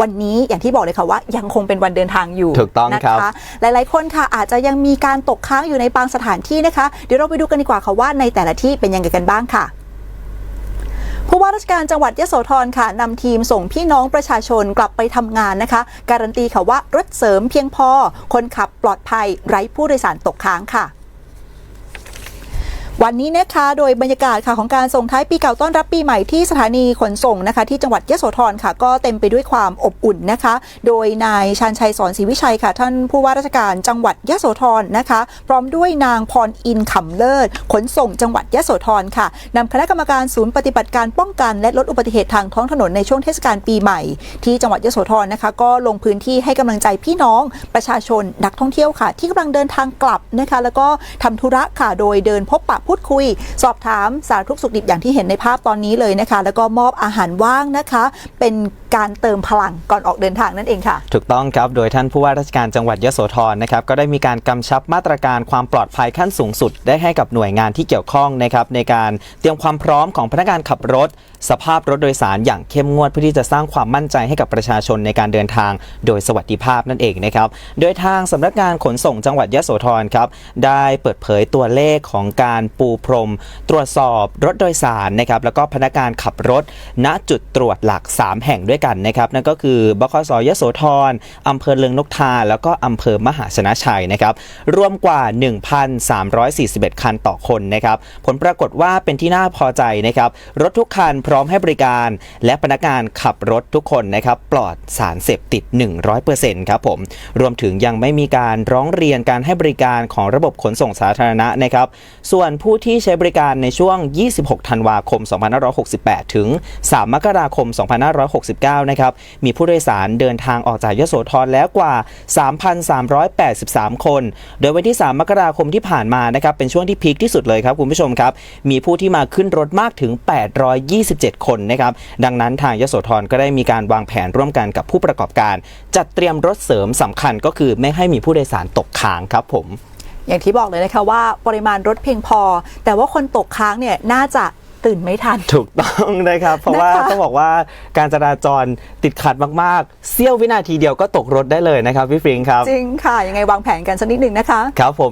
วันนี้อย่างที่บอกเลยค่ะว่า ยังคงเป็นวันเดินทางอยู่ถูกต้องนะครับคะ หลายๆ คนค่ะ อาจจะยังมีการตกค้างอยู่ในบางสถานที่นะคะ เดี๋ยวเราไปดูกันดีกว่าค่ะว่าในแต่ละที่เป็นยังไงกันบ้างค่ะผู้ว่าราชการจังหวัดยโสธรค่ะนำทีมส่งพี่น้องประชาชนกลับไปทำงานนะคะ การันตีค่ะว่ารถเสริมเพียงพอ คนขับปลอดภัย ไร้ผู้โดยสารตกค้างค่ะ วันนี้นะคะโดยบรรยากาศค่ะของการส่งท้ายปีเก่าต้อนรับปีใหม่ที่สถานีขนส่งนะคะ ที่จังหวัดยะโสธรค่ะก็เต็มไปด้วยความอบอุ่นนะคะ โดยนายชาญชัยสอนศรีวิชัยค่ะ ท่านผู้ว่าราชการจังหวัดยะโสธรนะคะ พร้อมด้วยนางพรอินขำเลิศขนส่งจังหวัดยะโสธรค่ะนำคณะกรรมการศูนย์ปฏิบัติการป้องกัน และลดอุบัติเหตุทางท้องถนนในช่วงเทศกาลปีใหม่ ที่จังหวัดยะโสธรนะคะ ก็ลงพื้นที่ให้กำลังใจพี่น้องประชาชนนักท่องเที่ยวค่ะ ที่กำลังเดินทางกลับนะคะ แล้วก็ทำธุระค่ะโดยเดินพบปะพูดคุย สอบถามสารทุกสุขดิบอย่างที่เห็นในภาพตอนนี้เลยนะคะ แล้วก็มอบอาหารว่างนะคะ เป็นการเติมพลังก่อนออกเดินทางนั่นเองค่ะ ถูกต้องครับ โดยท่านผู้ว่าราชการจังหวัดยโสธรนะครับก็ได้มีการกำชับมาตรการความปลอดภัยขั้นสูงสุด ได้ให้กับหน่วยงานที่เกี่ยวข้องนะครับในการเตรียมความพร้อมของพนักงานขับรถ สภาพรถโดยสารอย่างเข้มงวดเพื่อที่จะสร้างความมั่นใจให้กับประชาชนในการเดินทาง โดยสวัสดิภาพนั่นเองนะครับโดยทางสำนักงานขนส่งจังหวัดยโสธรครับได้เปิดเผยตัวเลขของการปูพรม ตรวจสอบรถโดยสารนะครับแล้วก็พนักงานขับรถ ณจุดตรวจหลัก 3 แห่งด้วยกันนะครับนั่นก็คือบคสยโสธรอำเภอเลืองนกทา แล้วก็อำเภอมหาชนะชัยนะครับรวมกว่า 1,341 คันต่อคนนะครับผลปรากฏว่าเป็นที่น่าพอใจนะครับรถทุกคันพร้อมให้บริการ และพนักงานขับรถทุกคนนะครับปลอดสารเสพติด 100%ครับผม รวมถึงยังไม่มีการร้องเรียนการให้บริการของระบบขนส่งสาธารณะนะครับ ส่วนผู้ที่ใช้บริการในช่วง 26 ธันวาคม 2568 ถึง 3 มกราคม 2569 นะครับ มีผู้โดยสารเดินทางออกจากยโสธรแล้วกว่า 3,383 คน โดยวันที่ 3 มกราคมที่ผ่านมานะครับ เป็นช่วงที่พีคที่สุดเลยครับคุณผู้ชมครับ มีผู้ที่มาขึ้นรถมากถึง 827 คนนะครับ ดังนั้นทางยโสธรก็ได้มีการวางแผนร่วมกันกับผู้ประกอบการ จัดเตรียมรถเสริมสำคัญก็คือไม่ให้มีผู้โดยสารตกค้างครับผมอย่างที่บอกเลยนะคะว่าปริมาณรถเพียงพอ แต่ว่าคนตกค้างเนี่ยน่าจะตื่นไม่ทัน ถูกต้องนะครับ เพราะว่านะคะต้องบอกว่าการจราจรติดขัดมากๆ เสี้ยววินาทีเดียวก็ตกรถได้เลยนะครับพี่ฟริงครับ จริงค่ะ ยังไงวางแผนกันสักนิดหนึ่งนะคะ ครับผม